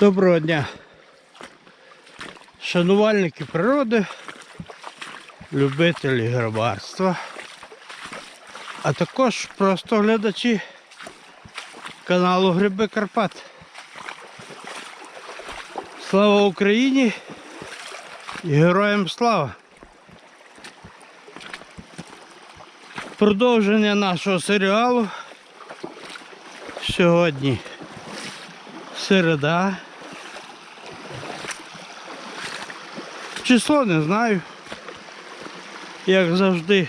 Доброго дня, шанувальники природи, любителі грабарства, а також просто глядачі каналу Гриби Карпат. Слава Україні і героям слава! Продовження нашого серіалу сьогодні середа. Число не знаю. Як завжди.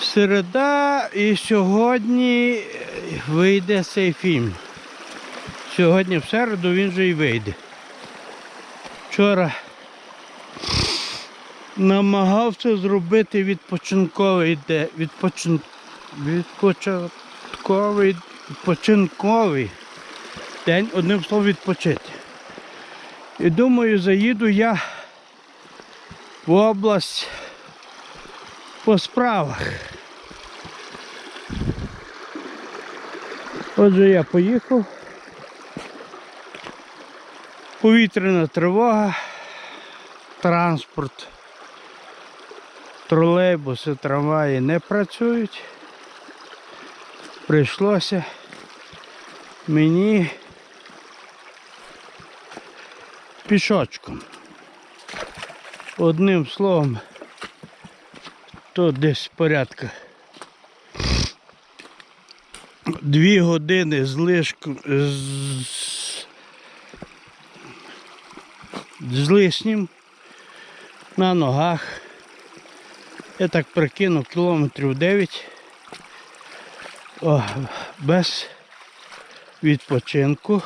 Середа і сьогодні вийде цей фільм. Сьогодні в середу він же і вийде. Вчора намагався зробити відпочинковий де відпочин... відпочинковий відпочинковий день, одним словом відпочити. І думаю, заїду я в область по справах. Отже, я поїхав. Повітряна тривога, транспорт, тролейбуси, трамваї не працюють. Прийшлося мені пішочком. Одним словом, то десь порядка дві години з лишком з, з лишнім на ногах. Я так прикинув кілометрів 9 О, без відпочинку.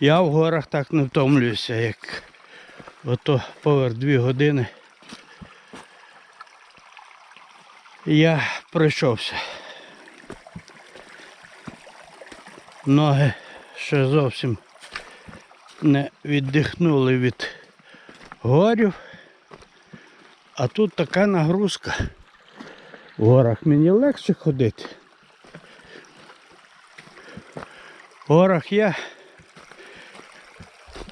Я в горах так не втомлююся, як ото поверх дві години. Я пройшовся. Ноги ще зовсім не віддихнули від горів, а тут така нагрузка. В горах мені легше ходити. В горах я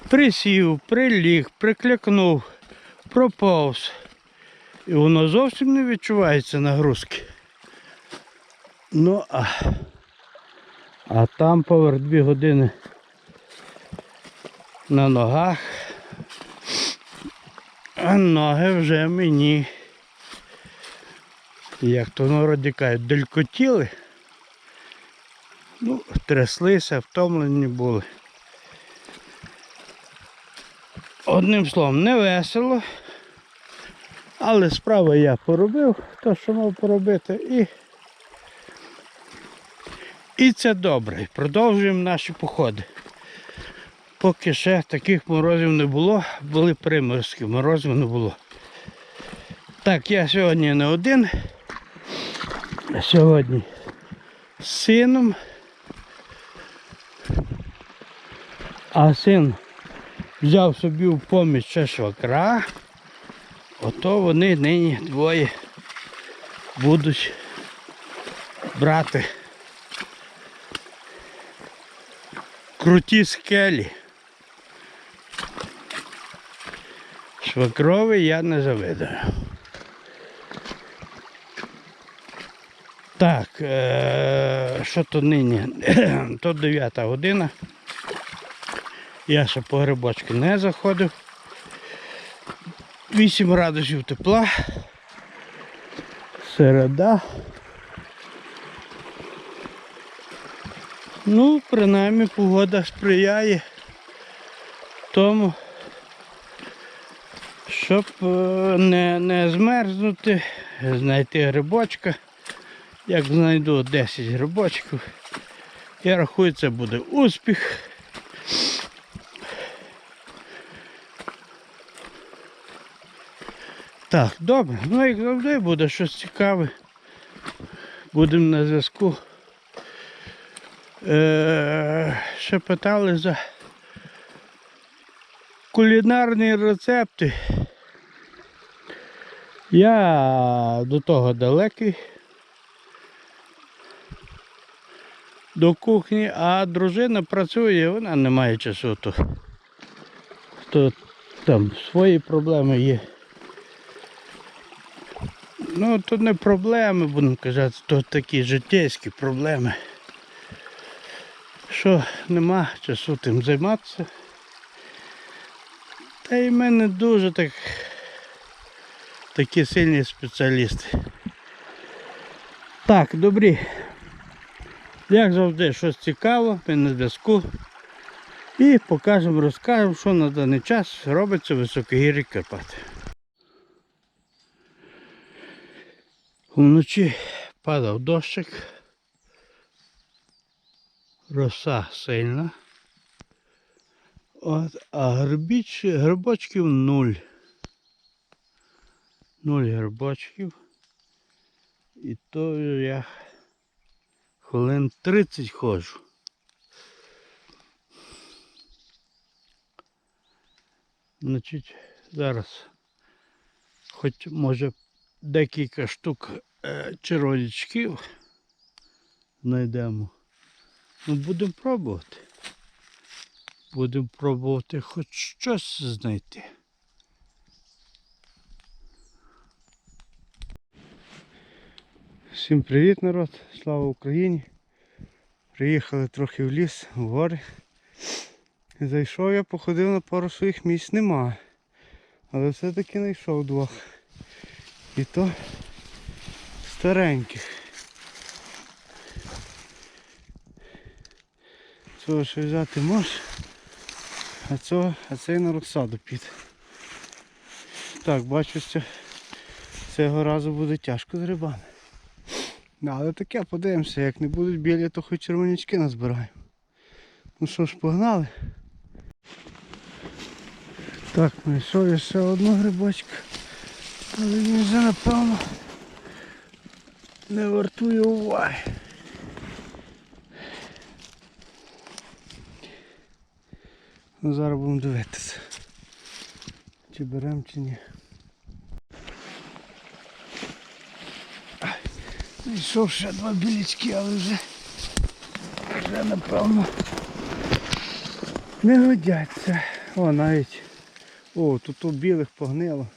присів, приліг, прикликнув, проповз. І воно зовсім не відчувається нагрузки. Ну а, а там поверх дві години на ногах. А ноги вже мені, як то народі кажуть, делькотіли. Ну, тряслися, втомлені були. Одним словом, не весело. Але справа я поробив, те, що мав поробити, і, і це добре. Продовжуємо наші походи. Поки ще таких морозів не було, були приморські, морозів не було. Так, я сьогодні не один. Сьогодні з сином. А син взяв собі в поміч ще швакра. Ото вони нині двоє будуть брати круті скелі. Швакрови я не завидаю. Так, е- що то нині? то 9 година. Я ще по грибочки не заходив. 8 градусів тепла. Середа. Ну, принаймні погода сприяє тому, щоб е, не, не змерзнути, знайти грибочка. Як знайду 10 грибочків, я рахую, це буде успіх. Так, добре. Ну як завжди буде щось цікаве. Будемо на зв'язку. Е, ще питали за кулінарні рецепти. Я до того далекий. До кухні, а дружина працює, вона не має часу. То, то там свої проблеми є. Ну, то не проблеми, будемо казати, то такі життєйські проблеми. Що нема часу тим займатися. Та й в мене дуже так такі сильні спеціалісти. Так, добрі. Як завжди, щось цікаво, ми на зв'язку. І покажемо, розкажемо, що на даний час робиться в високогір'ї Карпати. Вночі падав дощик. Роса сильна. От, а грибіч, грибочків нуль. Нуль грибочків. І то я хвилин 30 ходжу. Значить, зараз хоч може декілька штук е, червонячків знайдемо. Ну, будемо пробувати. Будемо пробувати хоч щось знайти. Всім привіт, народ! Слава Україні! Приїхали трохи в ліс, в гори. Зайшов я, походив на пару своїх місць, нема. Але все-таки знайшов двох. І то стареньких. Цього ще взяти можеш, а цього, а цей на розсаду піде. Так, бачу, що цього разу буде тяжко з грибами. Да, але таке подивимося, як не будуть білі, то хоч червонячки назбираємо. Ну що ж, погнали. Так, знайшов я ще одну грибочка. Але він вже напевно не вартує уваги. Ну зараз будемо дивитися. Чи беремо, чи ні. Знайшов ще два білячки, але вже, вже напевно не годяться. О, навіть. О, тут у білих погнило.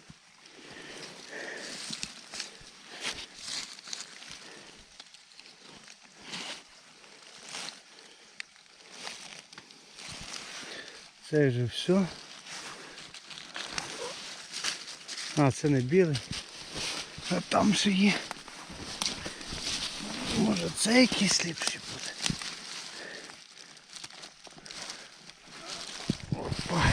Це вже все. А, це не білий. А там ще є. Може це якийсь ліпший буде. Опа.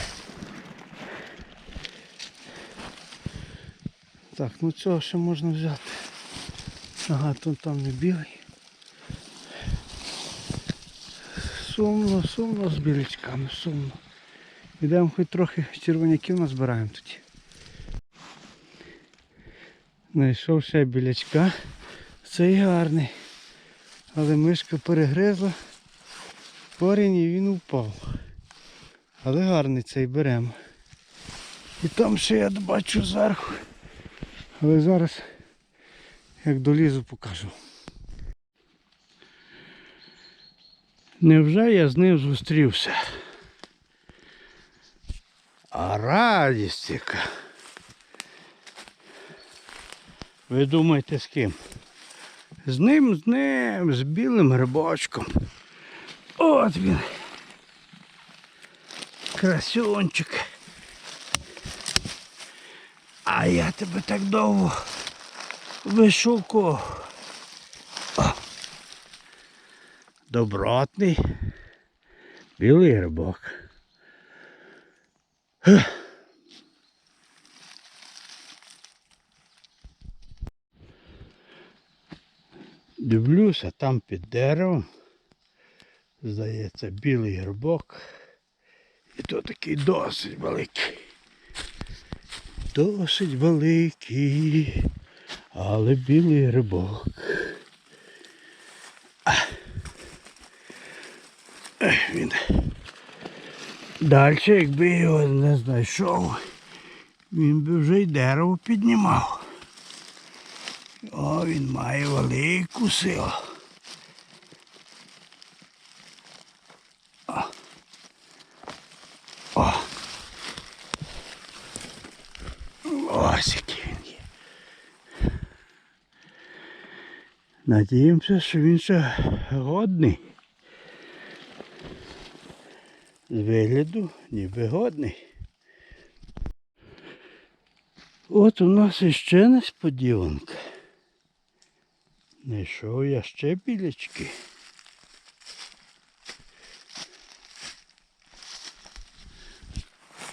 Так, ну цього ще можна взяти. Ага, тут там не білий. Сумно, сумно з білячками, сумно. Ідемо хоч трохи червоняків назбираємо тоді. Знайшов ще білячка. Цей гарний. Але мишка перегризла корінь і він упав. Але гарний цей беремо. І там ще я бачу зверху. Але зараз як долізу покажу. Невже я з ним зустрівся? А радість яка. Ви думаєте з ким? З ним, з ним, з білим грибочком. От він. Красунчик. А я тебе так довго вишукував. Добротний. Білий грибок. Ех. Дивлюся, там під деревом. Здається, білий грибок. І то такий досить великий. Досить великий, але білий грибок. Він. Далі, якби його не знайшов, він би вже й дерево піднімав. О, він має велику силу. О. О. Ось який він є. Надіємося, що він ще годний. З вигляду ніби годний. От у нас іще несподіванка. Знайшов я ще білячки.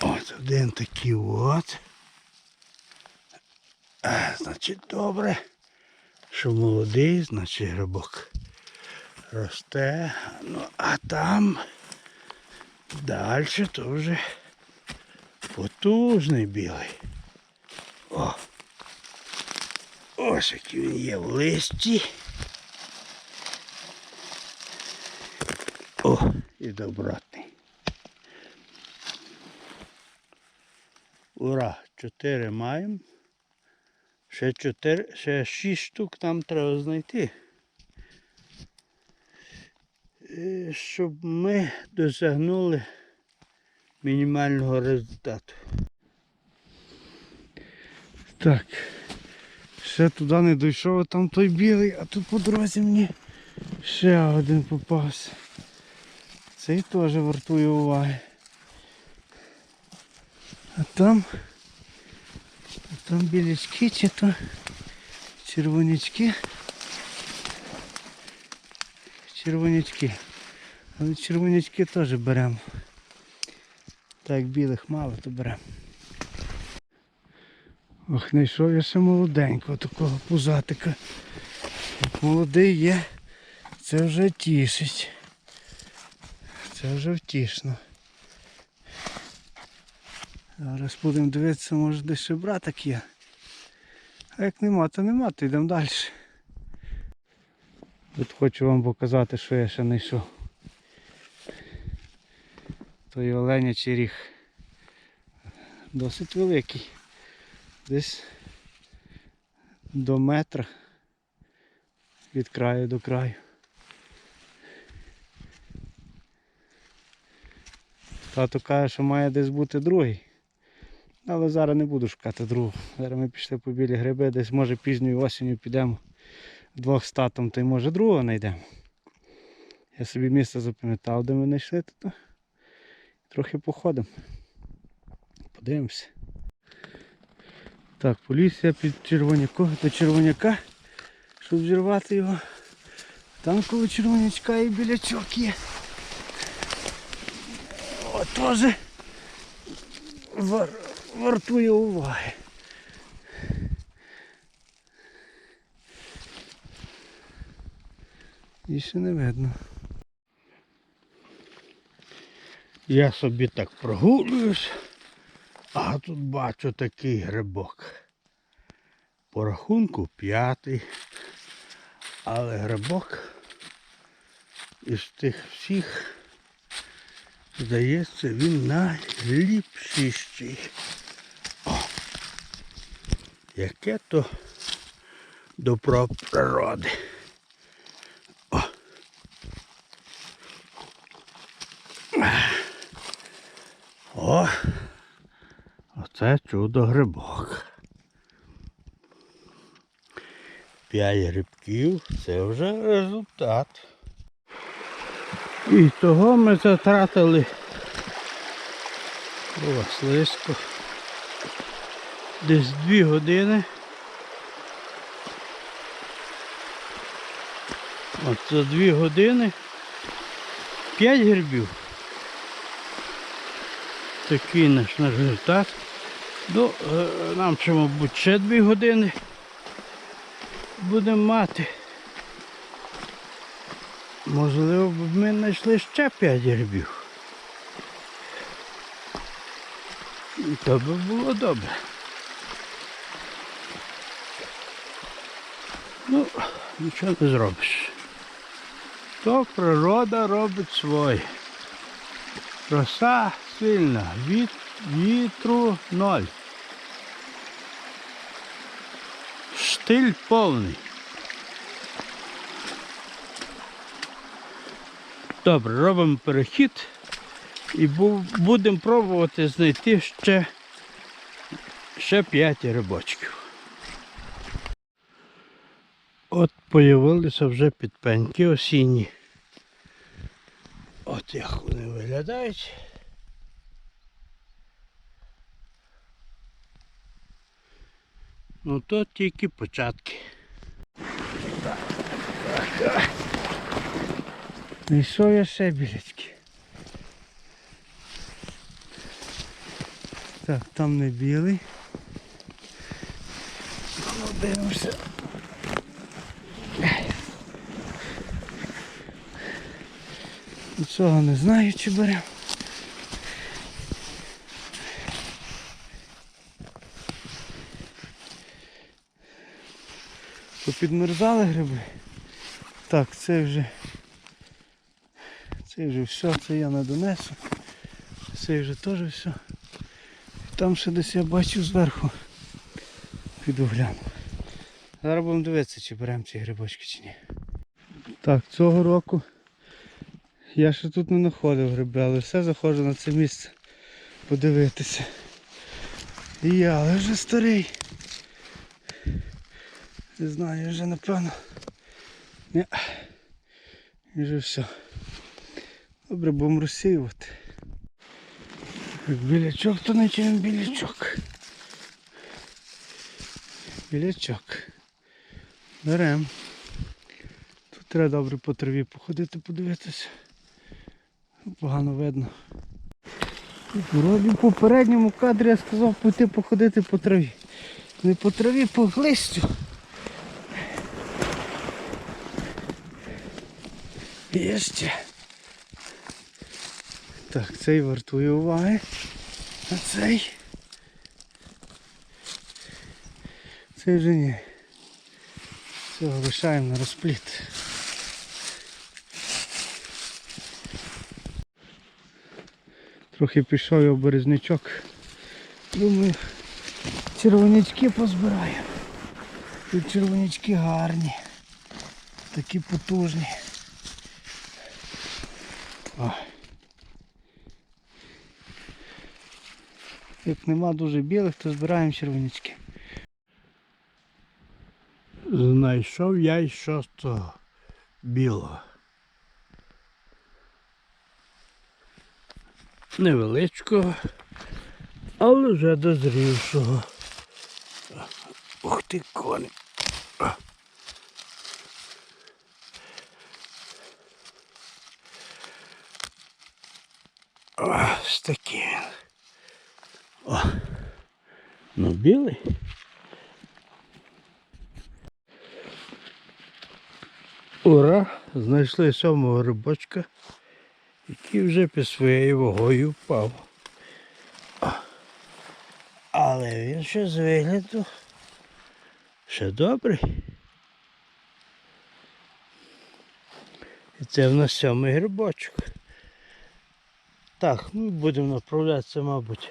От один такий от. А, значить, добре, що молодий, значить грибок росте. Ну, а там далі то вже потужний білий. О! Ось який він є в листі. О, і добротний. Ура! Чотири маємо. Ще чотири, ще шість штук нам треба знайти. Е, Щоб ми досягнули мінімального результату. Так. Ще туди не дійшов, а там той білий, а тут по дорозі мені ще один попався. Цей теж вартує уваги. А там, а там білячки чи то червонячки. Червонячки. Але червонячки теж беремо. Так білих мало, то беремо. Ох, знайшов я ще молоденького такого пузатика. Як молодий є, це вже тішить. Це вже втішно. Зараз будемо дивитися, може десь ще братик є. А як нема, то нема, то йдемо далі. От хочу вам показати, що я ще знайшов. Той оленячий ріг. Досить великий. Десь до метра від краю до краю. Тато каже, що має десь бути другий. Але зараз не буду шукати другого. Зараз ми пішли по білі гриби, десь може пізньою осінню підемо вдвох з татом, то й може другого знайдемо. Я собі місце запам'ятав, де ми знайшли тут. Трохи походимо. Подивимося. Так, поліз під червоняку, до червоняка, щоб зірвати його. Там коло червонячка і білячок є. О, теж вар, вартує уваги. І ще не видно. Я собі так прогулююсь. А тут бачу такий грибок. По рахунку п'ятий. Але грибок із тих всіх, здається, він найліпший. О! Яке то добро природи. О! О! Оце чудо грибок. П'ять грибків це вже результат. І того ми затратили о, слизько. Десь дві години. От за дві години п'ять грибів. Такий наш результат. Ну, е, нам ще, мабуть, ще дві години будемо мати. Можливо, б ми знайшли ще п'ять грибів. І то би було добре. Ну, нічого не зробиш. То природа робить своє. Роса сильна, від, вітру ноль. Штиль повний. Добре, робимо перехід і будемо пробувати знайти ще, ще 5 рибочків. От появилися вже підпеньки осінні. От як вони виглядають. Ну то тільки початки. Так. І що я ще білячки? Так, там не білий. Ну, дивимося. Нічого не знаю, чи беремо. Попідмерзали гриби. Так, це вже це вже все, це я не донесу. Це вже теж все. Там ще десь я бачу зверху. Піду гляну. Зараз будемо дивитися, чи беремо ці грибочки чи ні. Так, цього року я ще тут не знаходив гриби, але все заходжу на це місце подивитися. І я, але вже старий. Не знаю, вже напевно. Ні. Вже все. Добре, будемо розсіювати. Як білячок, то не чим білячок. Білячок. Берем. Тут треба добре по траві походити, подивитися. Погано видно. Вроді в попередньому кадрі я сказав піти походити по траві. Не по траві, по листю. Є ще. Так, цей вартує уваги. А цей. Цей вже ні. Цього лишаємо на розпліт. Трохи пішов я в березнячок. Думаю, червонячки позбираю. Тут червонячки гарні. Такі потужні. О. Як нема дуже білих, то збираємо червонячки. Знайшов я й шостого білого. Невеличкого, але вже дозрівшого. Ух ти коні. Ось такий він. О, ну білий. Ура! Знайшли сьомого рибочка, який вже під своєю вагою впав. Але він ще з вигляду ще добрий. І це в нас сьомий грибочок. Так, ми будемо направлятися, мабуть,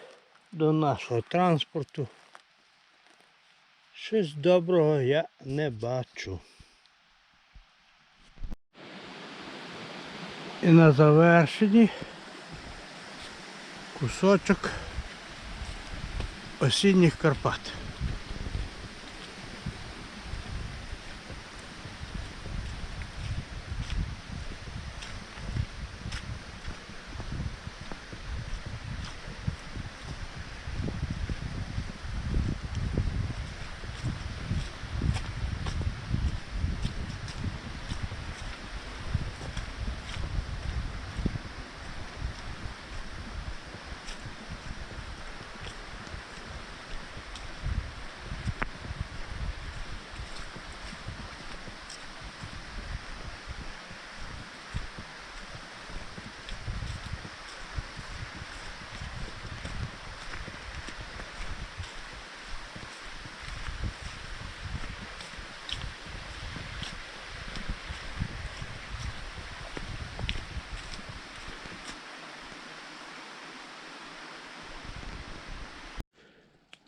до нашого транспорту. Щось доброго я не бачу. І на завершенні кусочок осінніх Карпат.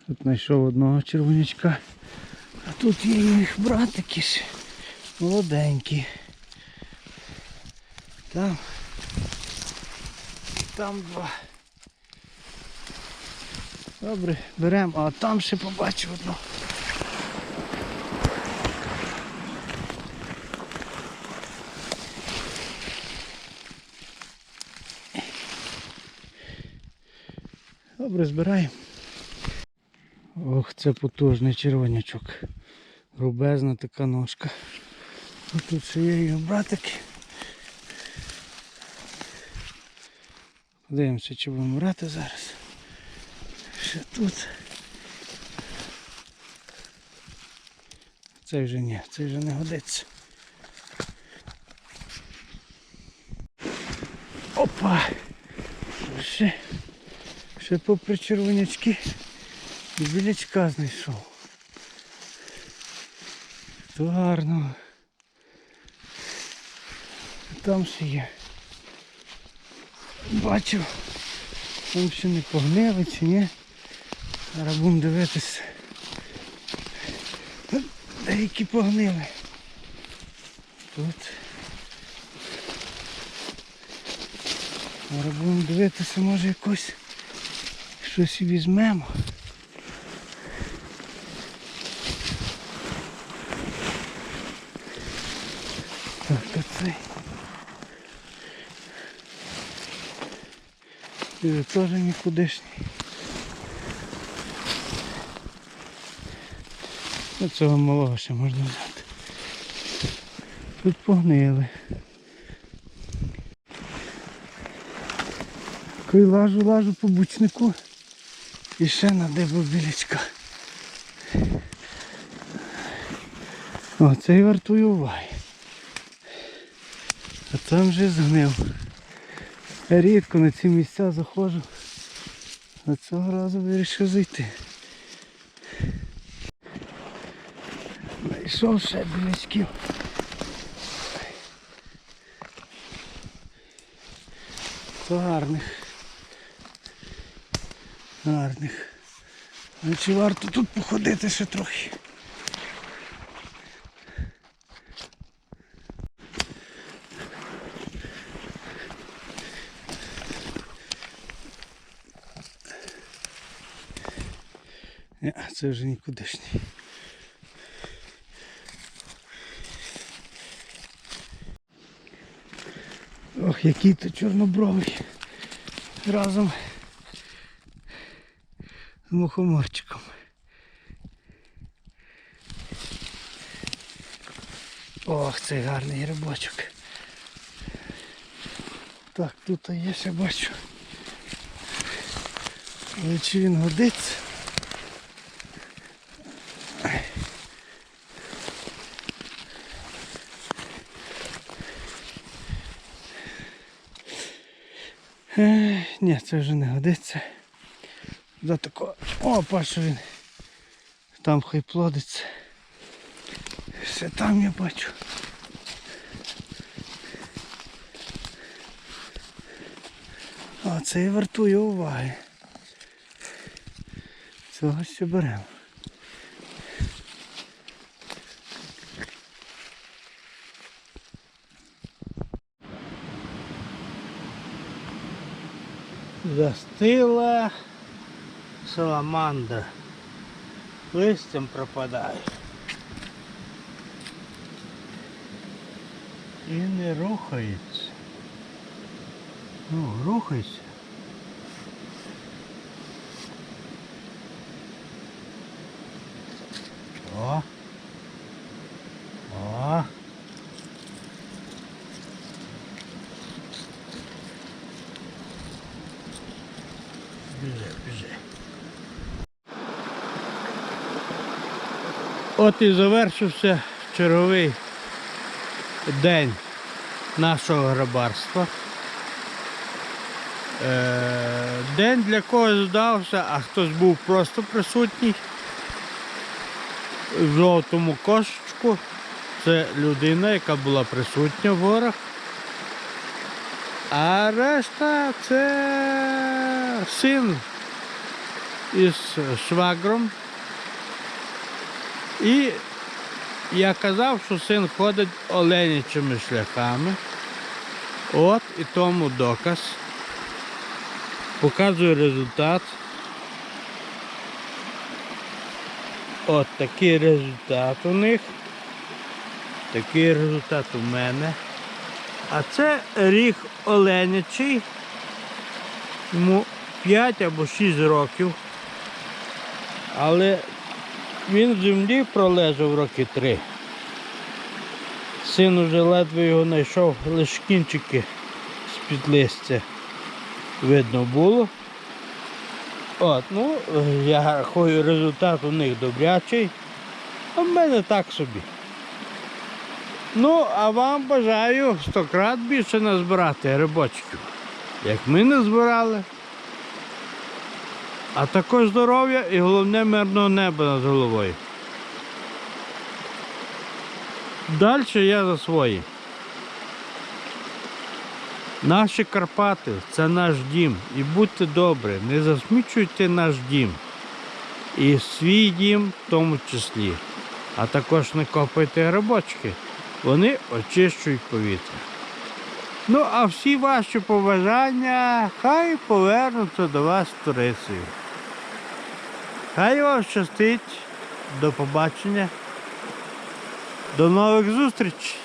Тут знайшов одного червонячка. А тут є їх братики ж молоденькі. Там там два. Добре, беремо, а там ще побачу одну. Добре, збираємо. Це потужний червонячок. Грубезна така ножка. І тут ще є його братики. Подивимося, чи будемо брати зараз. Ще тут. Цей вже ні, цей вже не годиться. Опа! Ще, ще попри червонячки білячка знайшов. То гарно. Там ще є. Бачив. Там ще не погнили чи ні. Зараз будемо дивитися. Деякі погнили. Тут. Зараз будемо дивитися, може якось щось візьмемо. Так, то цей. І теж нікудишній. Ну, цього малого ще можна взяти. Тут погнили. Коли лажу, лажу по бучнику і ще надибав білячка. О, цей вартує уваги. Там вже згнив. Рідко на ці місця заходжу. А цього разу вирішив зайти. Знайшов ще білячків. Гарних. Гарних. Чи варто тут походити ще трохи? Ні, це вже нікудишній. Ох, який то чорнобровий. Разом з мухоморчиком. Ох, це гарний грибочок. Так, тут є ще бачу. Але чи він годиться? Ні, це вже не годиться. До такого. Опа, що він. Там хай плодиться. Ще там я бачу. А це і вартує уваги. Цього ще беремо. Застила саламандра. Листям пропадає. І не рухається. Ну, рухайся. О. О. От і завершився черговий день нашого грабарства. Е, День для когось здався, а хтось був просто присутній в жовтому кошечку. Це людина, яка була присутня в горах. А решта це син із швагром. І я казав, що син ходить оленячими шляхами. От і тому доказ. Показую результат. От такий результат у них. Такий результат у мене. А це ріг оленячий. Йому 5 або 6 років. Але він в землі пролежав роки 3. Син уже ледве його знайшов, лише кінчики з-під листя видно було. От, ну, я рахую, результат у них добрячий, а в мене так собі. Ну, а вам бажаю стократ більше назбирати грибочків, як ми назбирали. А також здоров'я і головне мирного неба над головою. Далі я за свої. Наші Карпати це наш дім. І будьте добрі, не засмічуйте наш дім. І свій дім в тому числі. А також не копайте грибочки. Вони очищують повітря. Ну, а всі ваші побажання хай повернуться до вас турицею. Хай вам щастить. До побачення. До нових зустрічей.